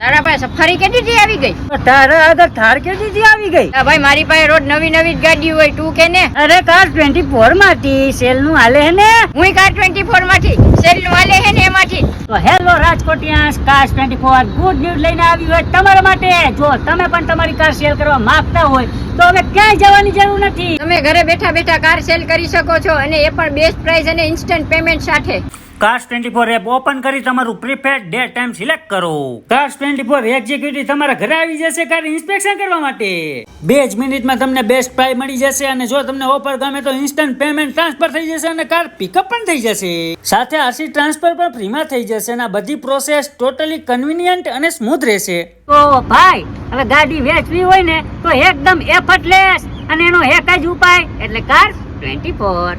તારા પાસે safari car 24 માંથી સેલનું? લઈને આવી હોય તમારા માટે. જો તમે પણ તમારી કાર સેલ કરવા માંગતા હોય તો હવે ક્યાંય જવાની જરૂર નથી. તમે ઘરે બેઠા બેઠા કાર સેલ કરી શકો છો અને એ પણ બેસ્ટ પ્રાઇસ અને ઇન્સ્ટન્ટ પેમેન્ટ સાથે. Cars twenty four app open કરી તમારું પ્રીફેડ ડે ટાઈમ સિલેક્ટ કરો. કાસ્ટ ટ્વેન્ટી ફોર એક્ઝિક્યુટિવ તમારા ઘરે આવી જશે કાર ઇન્સ્પેક્શન કરવા માટે. બે જ મિનિટમાં તમને બેસ્ટ પ્રાઇસ મળી જશે અને જો તમને ઓફર ગમે તો ઇન્સ્ટન્ટ પેમેન્ટ ટ્રાન્સફર થઈ જશે અને કાર પિકઅપ પણ થઈ જશે. સાથે આરસી ટ્રાન્સફર પણ ફ્રીમાં થઈ જશે અને આ બધી પ્રોસેસ ટોટલી કન્વિનિયન્ટ અને સ્મૂથ રહેશે. તો ભાઈ, હવે ગાડી વેચવી હોય ને તો એકદમ એફર્ટલેસ અને એનો એક જ ઉપાય, એટલે કાર ટ્વેન્ટી ફોર